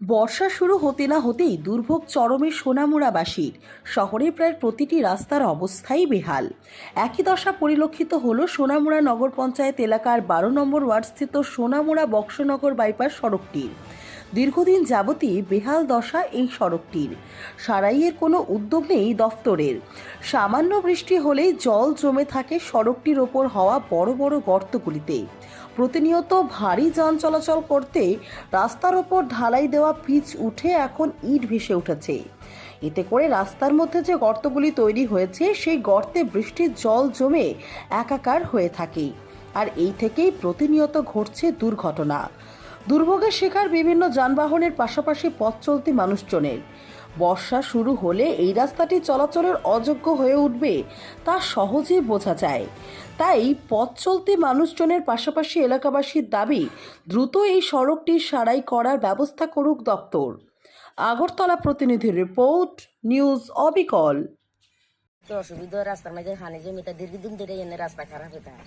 বর্ষা শুরু হতে না হতেই দুর্ভোগ চরমে সোনামুড়াবাসীর। শহরে প্রায় প্রতিটি রাস্তার অবস্থাই বেহাল। একই দশা পরিলক্ষিত হল সোনামুড়া নগর পঞ্চায়েত এলাকার বারো নম্বর ওয়ার্ডস্থিত সোনামুড়া বক্সনগর বাইপাস সড়কটির। দীর্ঘদিন যাবতই বেহাল দশা এই সড়কটির। সারাইয়ের কোনো উদ্যোগ নেই দফতরের। সামান্য বৃষ্টি হলেই জল জমে থাকে সড়কটির ওপর হওয়া বড় বড় গর্তগুলিতে। প্রতিনিয়ত ভারী যান চলাচল করতে রাস্তার ওপর ঢালাই দেওয়া পিচ উঠে এখন ইট ভেসে উঠেছে। এতে করে রাস্তার মধ্যে যে গর্তগুলি তৈরি হয়েছে, সেই গর্তে বৃষ্টির জল জমে একাকার হয়ে থাকে। আর এই থেকেই প্রতিনিয়ত ঘটছে দুর্ঘটনা। দুর্ভোগের শিকার বিভিন্ন যানবাহনের পাশাপাশি পথ চলতি মানুষজনের। বর্ষা শুরু হলে এই রাস্তাটি চলাচলের অযোগ্য হয়ে উঠবে, তা সহজেই বোঝা যায়। তাই পথ চলতি মানুষজনের পাশাপাশি এলাকাবাসীর দাবি, দ্রুত এই সড়কটি সারাই করার ব্যবস্থা করুক দপ্তর। আগরতলা প্রতিনিধির রিপোর্ট, নিউজ অবিকল। তো অসুবিধা রাস্তার মাঝে হানি জমিটা দীর্ঘদিন ধরে এনে রাস্তা খারাপ হয়ে থাকে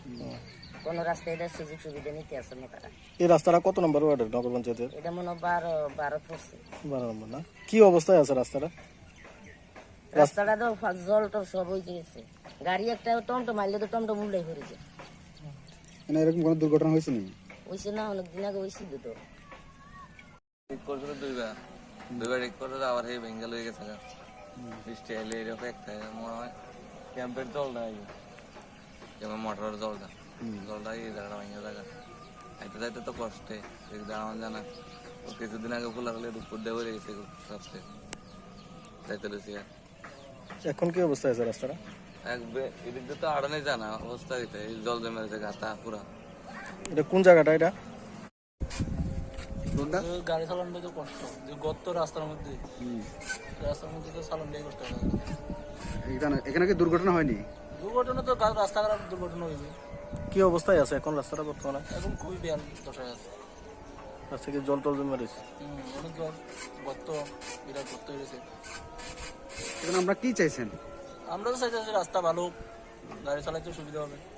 কোনো রাস্তায় এটা সুযোগ সুবিধা নিতে আসে না তারা। এই রাস্তাটা কত নম্বর ওয়ার্ডের নগর পঞ্চায়েতের? এটা মনে হয় বারো বারো পড়ছে। বারো নম্বর না? কি অবস্থায় আছে রাস্তাটা? রাস্তাটা তো জল টল সব হয়ে গেছে গাড়ি একটা টমটো মারলে তো টমটো ভরে যায় মানে এরকম কোনো দুর্ঘটনা হয়েছে নি হয়েছে না অনেক দিন আগে হয়েছিল তো। ঠিক করছিল দুইবার। দুইবার ঠিক করে আবার এই বেঙ্গল হয়ে গেছে। বৃষ্টি এলে এরকম একটা মনে হয় ক্যাম্পের জল নাই যেমন মোটরের জলটা। জলটা এই জায়গাটা ভেঙে জায়গা যাইতে যাইতে তো কষ্টে। আমার জানা। ও কিছুদিন আগে খোলা হলে দুপুর দিয়ে বেড়ে গেছে সবচেয়ে যাইতে লেছি আর এখন কি অবস্থায় আছে রাস্তাটা? এদিক দিয়ে তো আড়ানে জানা অবস্থা এই জল জমে গেছে গাতা পুরা। এটা কোন জায়গাটা এটা? গাড়ি চালানোটা তো কষ্ট যে গর্ত রাস্তার মধ্যে। রাস্তার মধ্যে তো চালানোটাই কষ্ট এখানে এখানে কি দুর্ঘটনা হয়নি? দুর্ঘটনা তো গা- রাস্তা খারাপ দুর্ঘটনা হইবে কি অবস্থায় আছে এখন রাস্তাটা বর্তমানে? এখন খুবই বেয়াল দশায় আছে। রাস্তা কি জল টল জমে রয়েছে? হুম, অনেক জল গর্ত বিরাট গর্ত হয়ে গেছে। এখন আমরা কি চাইছেন? আমরা তো চাইতেছি রাস্তা ভালো হোক, গাড়ি চালাইতে সুবিধা হবে।